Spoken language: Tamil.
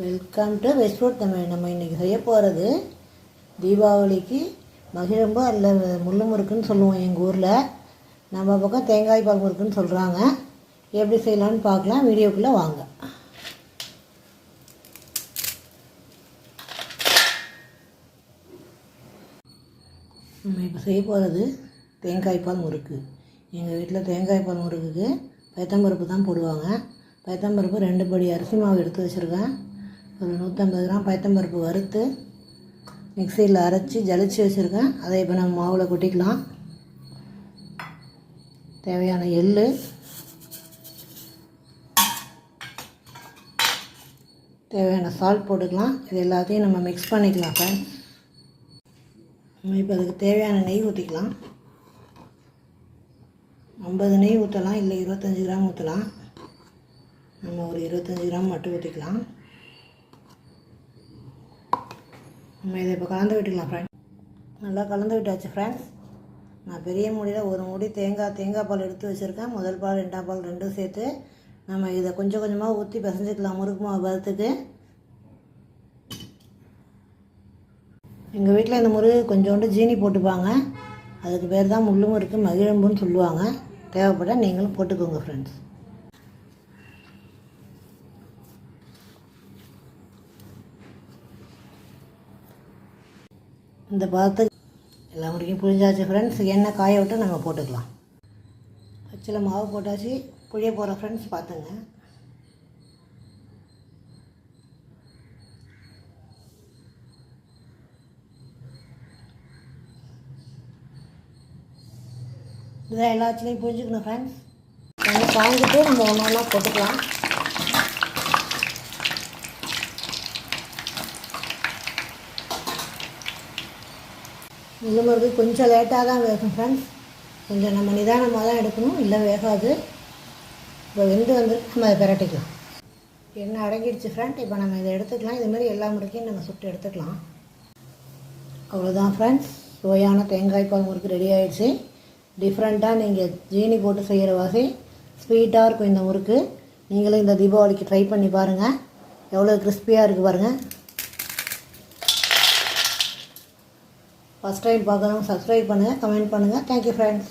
வெல்கம் டு வெஸ்ட்வுட் தமிழ் நம்ம இன்றைக்கி செய்ய போகிறது தீபாவளிக்கு மகிழம்பு அல்ல முள்ளு முறுக்குன்னு சொல்லுவோம் எங்கள் ஊரில். நம்ம பக்கம் தேங்காய் பால் முறுக்குன்னு சொல்கிறாங்க எப்படி செய்யலாம்னு பார்க்கலாம். வீடியோக்குள்ளே வாங்க. நம்ம இப்போ செய்ய போகிறது தேங்காய் பால் முறுக்கு. எங்கள் வீட்டில் தேங்காய் பால் முறுக்குக்கு பயத்தம்பருப்பு தான் போடுவாங்க. பயத்தம்பருப்பு ரெண்டு படி அரிசி மாவு எடுத்து வச்சுருக்கேன். ஒரு நூற்றம்பது கிராம் பயத்தம்பருப்பு வறுத்து மிக்சியில் அரைச்சி ஜலிச்சு வச்சுருக்கேன். அதை இப்போ நம்ம மாவில் கொட்டிக்கலாம். தேவையான எள் தேவையான சால்ட் போட்டுக்கலாம். இது எல்லாத்தையும் நம்ம மிக்ஸ் பண்ணிக்கலாம் ஃப்ரெண்ட்ஸ் நம்ம இப்போ அதுக்கு தேவையான நெய் ஊற்றிக்கலாம் ஐம்பது நெய் ஊற்றலாம் இல்லை இருபத்தஞ்சி கிராம் ஊற்றலாம் நம்ம ஒரு இருபத்தஞ்சி கிராம் மட்டும் ஊற்றிக்கலாம் நம்ம இதை இப்போ கலந்து விட்டுக்கலாம் ஃப்ரெண்ட்ஸ் நல்லா கலந்து விட்டாச்சு ஃப்ரெண்ட்ஸ் நான் பெரிய மூடியில் ஒரு மூடி தேங்காய் தேங்காய் பால் எடுத்து வச்சுருக்கேன். முதல் பால் ரெண்டாம் பால் ரெண்டும் சேர்த்து நம்ம இதை கொஞ்சம் கொஞ்சமாக ஊற்றி பிசைஞ்சிக்கலாம் முறுக்கு மாவு பதத்துக்கு. எங்கள் வீட்டில் இந்த முறுக்கு கொஞ்சோண்டு ஜீனி போட்டுப்பாங்க. அதுக்கு பேர் தான் முள்ளு முறுக்கு மகிழம்புன்னு சொல்லுவாங்க. தேவைப்பட நீங்களும் போட்டுக்கோங்க ஃப்ரெண்ட்ஸ் இந்த பதத்துக்கு எல்லா முறைக்கும் புழிஞ்சாச்சு ஃப்ரெண்ட்ஸ் எண்ணெய் காய விட்டு நம்ம போட்டுக்கலாம். பச்சில் மாவு போட்டாச்சு. புழிய போகிற ஃப்ரெண்ட்ஸ் பார்த்துங்க இதுதான் எல்லாத்துலேயும் புரிஞ்சுக்கணும் ஃப்ரெண்ட்ஸ் நம்ம காய்ஞ்சிட்டு நம்ம ஒன்றா போட்டுக்கலாம். முள்ளுமருக்கு கொஞ்சம் லேட்டாக தான் வேகும் ஃப்ரெண்ட்ஸ் கொஞ்சம் நம்ம நிதானமாக தான் எடுக்கணும் இல்லை வேகாது. இப்போ வெந்து வந்து நம்ம அதை பிரட்டிக்கலாம் எண்ணெய் அடங்கிடுச்சு ஃப்ரெண்ட் இப்போ நம்ம இதை எடுத்துக்கலாம். இதுமாரி எல்லா முறுக்கையும் நம்ம சுட்டு எடுத்துக்கலாம். அவ்வளோதான் ஃப்ரெண்ட்ஸ் சுவையான தேங்காய் பால் முறுக்கு ரெடி ஆகிடுச்சு டிஃப்ரெண்ட்டாக நீங்கள் ஜீனி போட்டு செய்கிற வகை ஸ்வீட்டாக இருக்கும் இந்த முறுக்கு. நீங்களும் இந்த தீபாவளிக்கு ட்ரை பண்ணி பாருங்கள் எவ்வளோ கிறிஸ்பியாக இருக்குது பாருங்கள் ஃபஸ்ட் டைம் பார்க்குறவங்க சப்ஸ்கிரைப் பண்ணுங்கள் கமெண்ட் பண்ணுங்கள் தேங்க்யூ ஃப்ரெண்ட்ஸ்